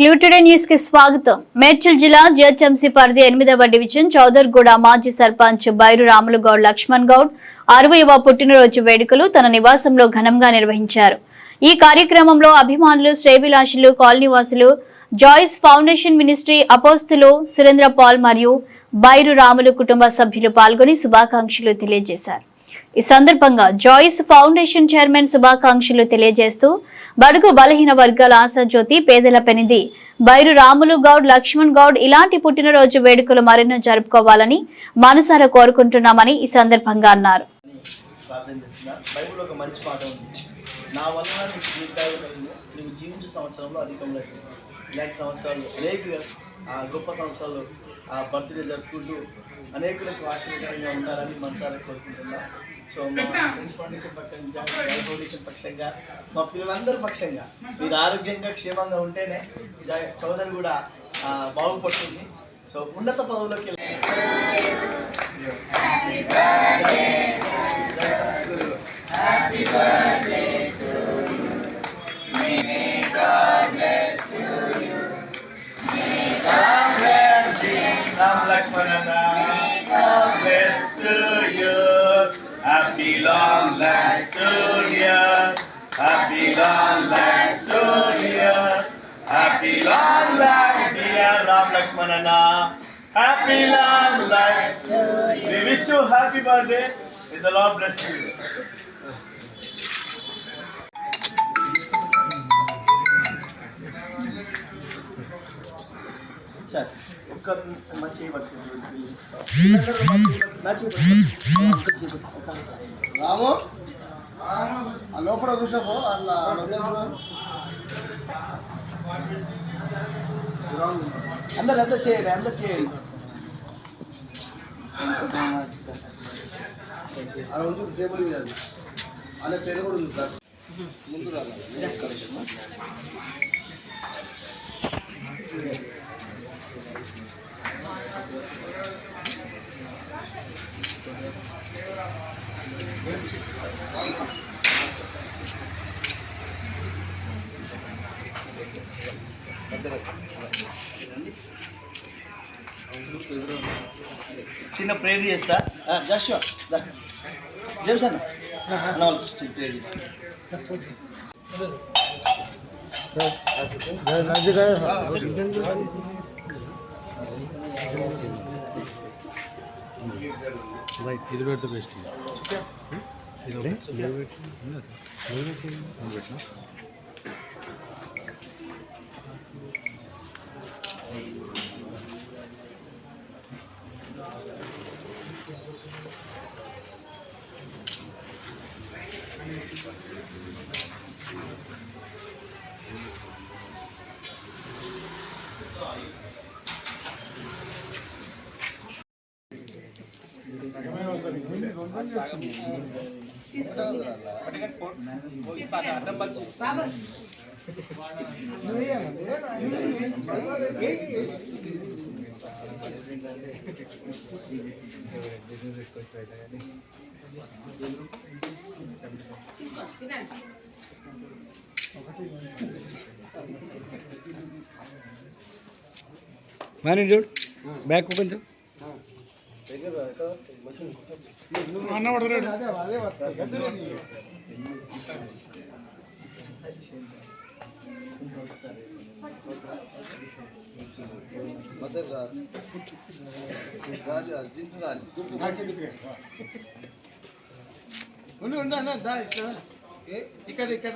క్లూటుడే న్యూస్కి స్వాగతం. మేడ్చల్ జిల్లా జిహెచ్ఎంసీ పరిధి ఎనిమిదవ డివిజన్ చౌదర్గూడ మాజీ సర్పంచ్ బైరు రాములు గౌడ్ లక్ష్మణ్ గౌడ్ అరవైవ పుట్టినరోజు వేడుకలు తన నివాసంలో ఘనంగా నిర్వహించారు. ఈ కార్యక్రమంలో అభిమానులు శ్రేభిలాషులు కాలనీవాసులు జాయిస్ ఫౌండేషన్ మినిస్ట్రీ అపోస్తులు సురేంద్ర పాల్ మరియు బైరు రాములు కుటుంబ సభ్యులు పాల్గొని శుభాకాంక్షలు తెలియజేశారు. ఈ సందర్భంగా జాయిస్ ఫౌండేషన్ చైర్మన్ శుభాకాంక్షలు తెలియజేస్తూ బడుగు బలహీన వర్గాల ఆశాజ్యోతి పేదల పెనిది. బైరు రాములు గౌడ్ లక్ష్మణ్ గౌడ్ ఇలాంటి పుట్టినరోజు వేడుకలు మరెన్నో జరుపుకోవాలని మనసారా కోరుకుంటున్నామని ఈ సందర్భంగా అన్నారు. గొప్ప సంవత్సరాలు ఆ బర్త్డే జరుపుకుంటూ అనేకులకు ఆశీర్వాదంగా ఉంటారని మనసారా కోరుకుంటున్నా. సో మా ఫ్రెండ్స్ ఫౌండేషన్ పక్షంగా జై ఫౌండేషన్ పక్షంగా మా పిల్లలందరి పక్షంగా మీరు ఆరోగ్యంగా క్షేమంగా ఉంటేనే చౌదరి కూడా ఆ, బాగుపడుతుంది. సో ఉన్నత పదవులోకి వెళ్ళి long life to you. Happy long life to you. Happy long life, dear Ram Lakshmanana. Happy long life to you. We wish you happy birthday. May the Lord bless you. Sir ఒక్క మంచి రాము? ఆ లోపల కూర్చోపో అలా అందరు ఎంత చేయండి ఎంత చేయండి? అలా ఉంది టేబుల్ మీద అలా పేరు కూడా ఉంది సార్ ముందు రాదు చిన్న ప్రేయర్ చేస్తా. జస్ట్ జేమ్స్ అన్న. అన్న చిన్న ప్రేయర్ చేస్తా. ఇది పెడితే బెస్ట్ బాబు ఇది ఒకటి. ఇది పెట్టి ఉందా సార్? ఇది పెట్టి ఇది పెట్టినా? మేనేజ్ చూడు బ్యాక్ కొంచెం ఇక్కడ ఇక్కడ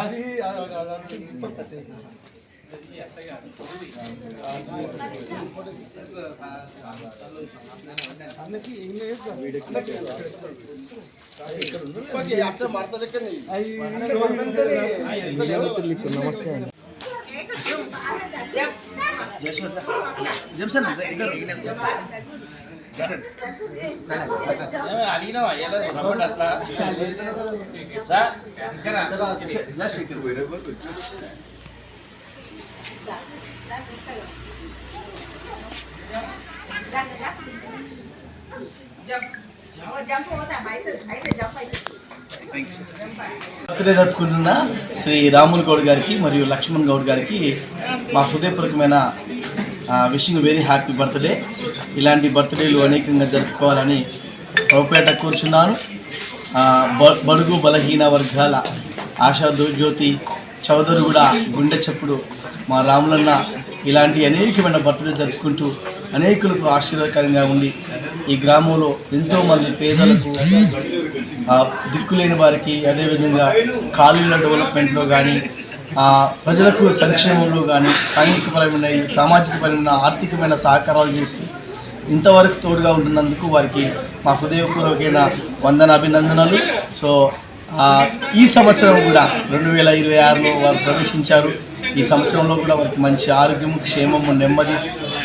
అది అన్నకి ఇంగ్లీష్ లెక్కని నమస్తే అండి. జయశ్వత ఇద్దరు అడిగినా ఎలా అట్లా జంప్. బర్త్డే జరుపుకుంటున్న శ్రీ రాములు గౌడ్ గారికి మరియు లక్ష్మణ్ గౌడ్ గారికి మా హృదయపూర్వకమైన విషింగ్ వెరీ హ్యాపీ బర్త్డే ఇలాంటి బర్త్డేలు అనేకంగా జరుపుకోవాలని ప్రభుపేట కూర్చున్నాను. బడుగు బలహీన వర్గాల ఆశా జ్యోతి చౌదరి కూడా గుండె చప్పుడు మా రాములన్న ఇలాంటి అనేకమైన బర్త్డే జరుపుకుంటూ అనేకులకు ఆశీర్వాదకరంగా ఉండి ఈ గ్రామంలో ఎంతోమంది పేదలకు దిక్కులేని వారికి అదేవిధంగా కాలువల డెవలప్మెంట్లో కానీ ప్రజలకు సంక్షేమంలో కానీ సాంఘికపరమైన సామాజికపరమైన ఆర్థికమైన సహకారాలు చేస్తూ ఇంతవరకు తోడుగా ఉంటున్నందుకు వారికి మా హృదయపూర్వకమైన వందన అభినందనలు సో ఈ సంవత్సరం కూడా రెండు వేల ఇరవై ఆరులో వారు ప్రవేశించారు. ఈ సంవత్సరంలో కూడా వారికి మంచి ఆరోగ్యం క్షేమము నెమ్మది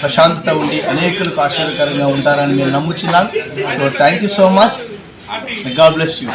ప్రశాంతత ఉండి అనేకులకు ఆశ్చర్యకరంగా ఉంటారని నేను నమ్ముచున్నాను. So thank you so much God bless you